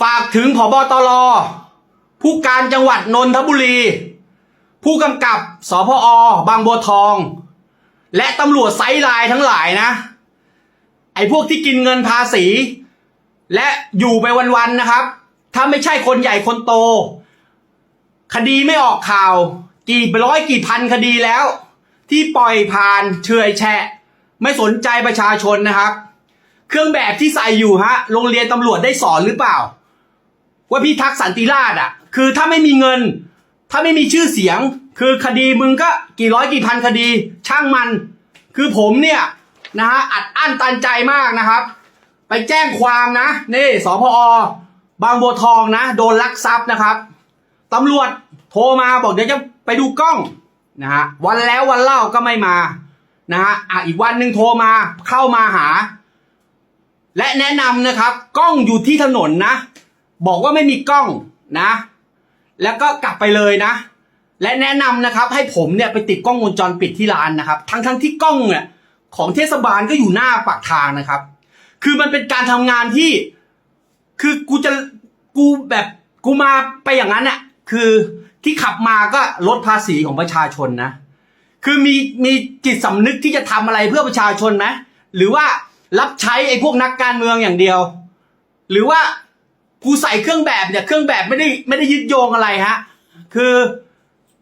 ฝากถึงผบตรผู้การจังหวัดนนทบุรี ผู้กำกับสพอบางบัวทอง และตำรวจไซไลน์ทั้งหลายนะ ไอ้พวกที่กินเงินภาษี และอยู่ไปวันๆนะครับ ถ้าไม่ใช่คนใหญ่คนโต คดีไม่ออกข่าว กี่ร้อยกี่พันคดีแล้ว ที่ปล่อยผ่านเฉยแฉะ ไม่สนใจประชาชนนะครับ เครื่องแบบที่ใส่อยู่ฮะโรงเรียนตำรวจได้สอนหรือเปล่า ว่าพี่ทักษ์สันติราษฎร์อะ คือถ้าไม่มีเงิน ถ้าไม่มีชื่อเสียง คือคดีมึงก็กี่ร้อยกี่พันคดี ช่างมัน คือผมเนี่ยนะฮะอัดอั้นตันใจมากนะครับ ไปแจ้งความนะนี่สพอบางบัวทองนะ โดนลักทรัพย์นะครับตำรวจโทรมาบอกเดี๋ยวจะไปดูกล้องนะฮะวันแล้ววันเล่าก็ไม่มานะฮะอะอีกวันหนึ่งโทรมาเข้ามาหา และแนะนำนะครับ กล้องอยู่ที่ถนนนะ บอกว่าไม่มีกล้องนะ แล้วก็กลับไปเลยนะ และแนะนำนะครับ ให้ผมเนี่ยไปติดกล้องวงจรปิดที่ร้านนะครับ ทั้งทั้งที่กล้องเนี่ยของเทศบาลก็อยู่หน้าปากทางนะครับ คือมันเป็นการทำงานที่ คือกูจะกูแบบกูมาไปอย่างนั้นน่ะคือที่ขับมาก็ลดภาษีของประชาชนนะ คือมีมีจิตสำนึกที่จะทำอะไรเพื่อประชาชนไหมหรือว่ารับใช้ไอ้พวกนักการเมืองอย่างเดียว หรือว่า กูใส่เครื่องแบบเนี่ยเครื่องแบบไม่ได้ไม่ได้ยึดโยงอะไรฮะ คือ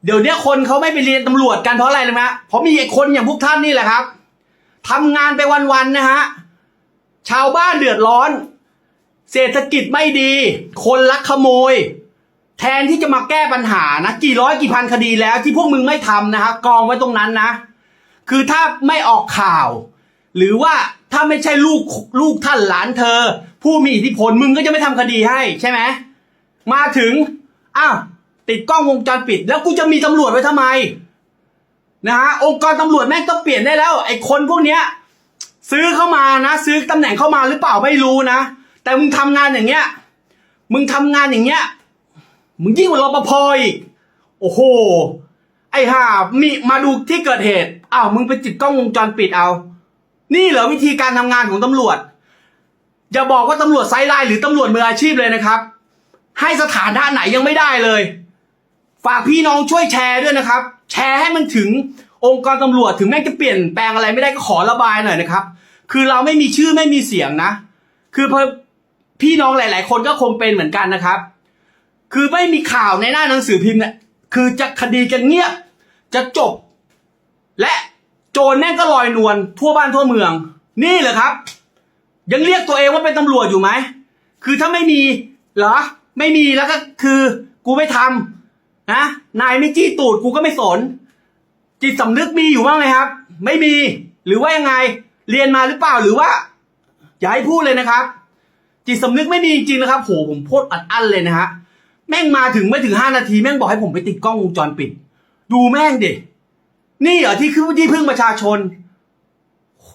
เดี๋ยวนี้คนเขาไม่ไปเรียนตำรวจกันเพราะอะไรรู้ไหมฮะเพราะมีไอ้คนอย่างพวกท่านนี่แหละครับทำงานไปวันๆนะฮะชาวบ้านเดือดร้อน เศรษฐกิจไม่ดี คนลักขโมย แทนที่จะมาแก้ปัญหานะกี่ร้อยกี่พันคดีแล้วที่พวกมึงไม่ทำนะครับกองไว้ตรงนั้นนะ คือถ้าไม่ออกข่าว หรือว่าถ้าไม่ใช่ลูกลูกท่านหลานเธอ ผู้มีอิทธิพลมึงก็จะไม่ทำคดีให้ใช่ไหมมาถึงอ้าวติดกล้องวงจรปิด แล้วกูจะมีตำรวจไว้ทำไมนะฮะองค์กรตำรวจแม่งต้องเปลี่ยนได้แล้ว ไอ้คนพวกเนี้ย ซื้อเข้ามานะซื้อตำแหน่งเข้ามาหรือเปล่าไม่รู้นะ แต่มึงทำงานอย่างเงี้ย มึงทำงานอย่างเงี้ยมึงยิ่งกว่ารปภอีกโอ้โห ไอ้ห่ามีมาดูที่เกิดเหตุอ้าวมึงไปติดกล้องวงจรปิดเอา นี่เหรอวิธีการทำงานของตำรวจ อย่าบอกว่าตำรวจไซด์ไลน์หรือตำรวจมืออาชีพเลยนะครับ ให้สถานะไหนยังไม่ได้เลย ฝากพี่น้องช่วยแชร์ด้วยนะครับ แชร์ให้มันถึงองค์กรตำรวจถึงแม้จะเปลี่ยนแปลงอะไรไม่ได้ก็ขอระบายหน่อยนะครับ คือเราไม่มีชื่อไม่มีเสียงนะ คือพอพี่น้องหลาย ๆ คนก็คงเป็นเหมือนกันนะครับ คือไม่มีข่าวในหน้าหนังสือพิมพ์เนี่ยคือจะคดีจะเงียบจะจบ และโจรแม่งก็ลอยนวลทั่วบ้านทั่วเมือง นี่เหรอครับ ยังเรียกตัวเองว่าเป็นตำรวจอยู่ไหม คือถ้าไม่มีเหรอ ไม่มีแล้วก็คือกูไม่ทำนะ นายไม่จี้ตูดกูก็ไม่สน จิตสำนึกมีอยู่บ้างไหมครับ ไม่มี หรือว่ายังไง เรียนมาหรือเปล่า หรือว่า อย่าให้พูดเลยนะครับ จิตสำนึกไม่มีจริงนะครับ โห ผมโพดอัดอั้นเลยนะฮะ แม่งมาถึงไม่ถึงห้านาที แม่งบอกให้ผมไปติดกล้องวงจรปิด ดูแม่งดิ นี่เหรอที่คือที่พึ่งประชาชนโห